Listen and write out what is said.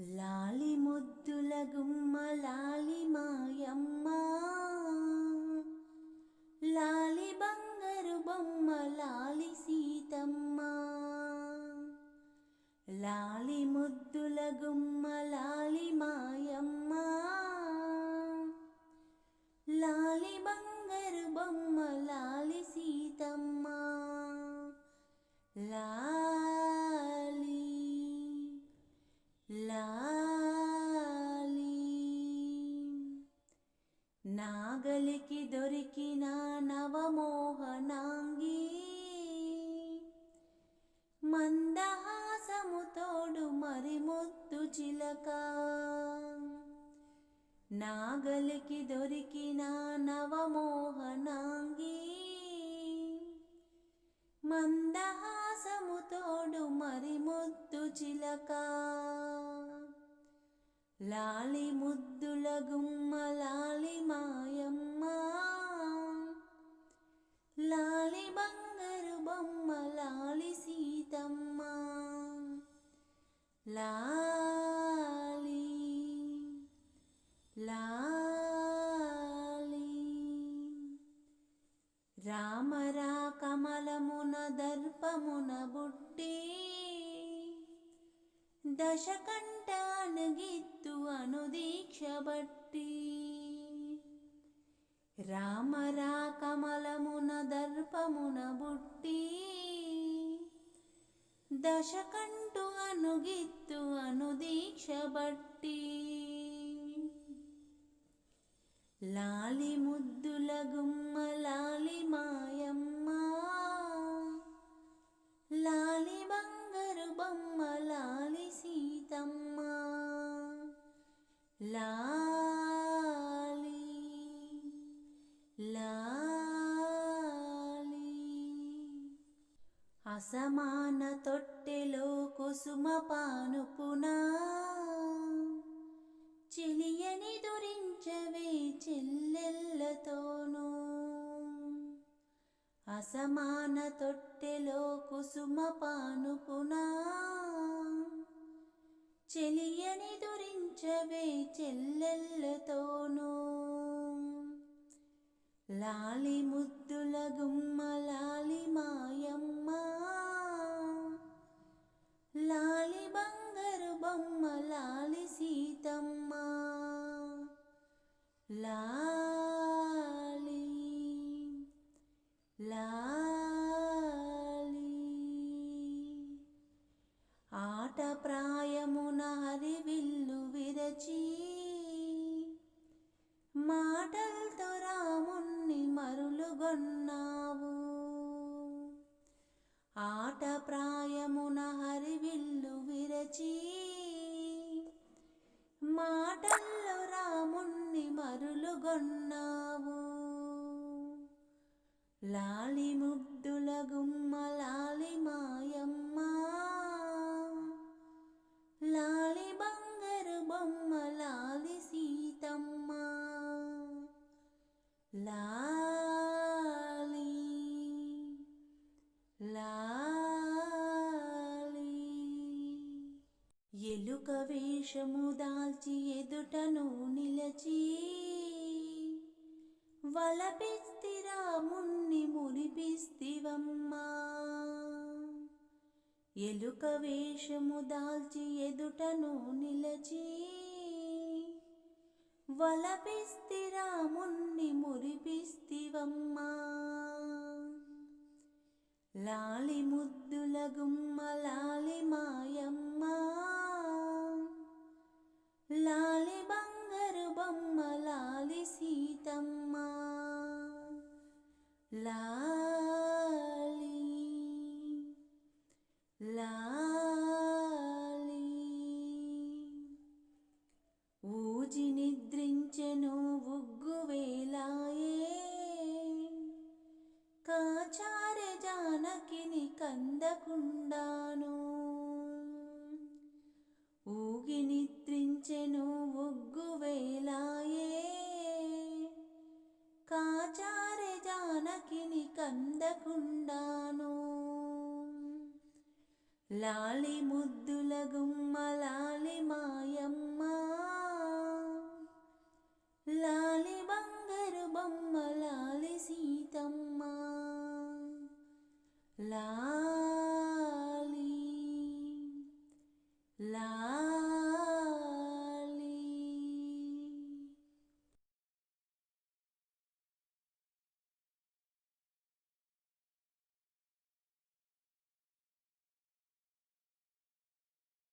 లాలి ముద్దుల గుమ్మ లాలి మాయమ్మ. లాలి బంగారు బొమ్మ లాలి సీతమ్మ. లాలి ముద్దుల గుమ్మ లాలి మాయమ్మ. లాలి బంగారు బొమ్మ లాలి సీతమ్మ. లా లాలి నాగలికి దొరికిన నవమోహనాంగి మందహాసము తోడు మరి ముద్దు చిలక. నాగలికి దొరికిన నవ లాలి ముద్దుల గుమ్మ లాలి మాయమ్మ. లాలి బంగారు బొమ్మ లాలి సీతమ్మ. లాలి లాలి. రామరా కమలమున దర్పమున బుట్టి దశకంఠానగిత్తు అనుదీక్ష బట్టి రామరా కమలమున దర్పమున బుట్టి దశకంటు అనుగిత్తు అనుదీక్ష బట్టి లాలి ముద్దుల గుమ్మ లాలి మా అసమాన తొట్టెలో కుసుమ పానుపునా చెలియని దురించవే చెల్లెళ్ళతోనూ. అసమాన తొట్టెలో కుసుమ పానుపునా చెలియని దురించవే చెల్లెళ్ళతోనూ. లాలి ముద్దుల గుమ్మ లాలి మాయ మరులుగొన్నావు ఆట ప్రాయమున హరివిల్లు విరచి మాటల్లో రాముణ్ణి మరులుగొన్నావు లాలి ముద్దుల గుమ్మ లాలి మాయమ్మ లాలి బంగారు బొమ్మ లాలి సీతమ్మ. లా వేషము దాల్చి ఎదుటను నిలచి వలపిస్తిరా మున్ని మురిపిస్తివమ్మా ఎలుక వేషము దాల్చి ఎదుటను నిలచి వలపిస్తిరా మున్ని మురిపిస్తివమ్మా. లాలి ముద్దుల గుమ్మ లాలి మాయమ్మ కందకుండాను. ఊగి నిద్రించెను ఒగ్గు వేలాయే కాచారే జానకిని కందకుండాను. లాలి ముద్దుల గుమ్మ లాలి మాయమ్మ. లాలి బంగారు బొమ్మ లాలి సీతమ్మ. లా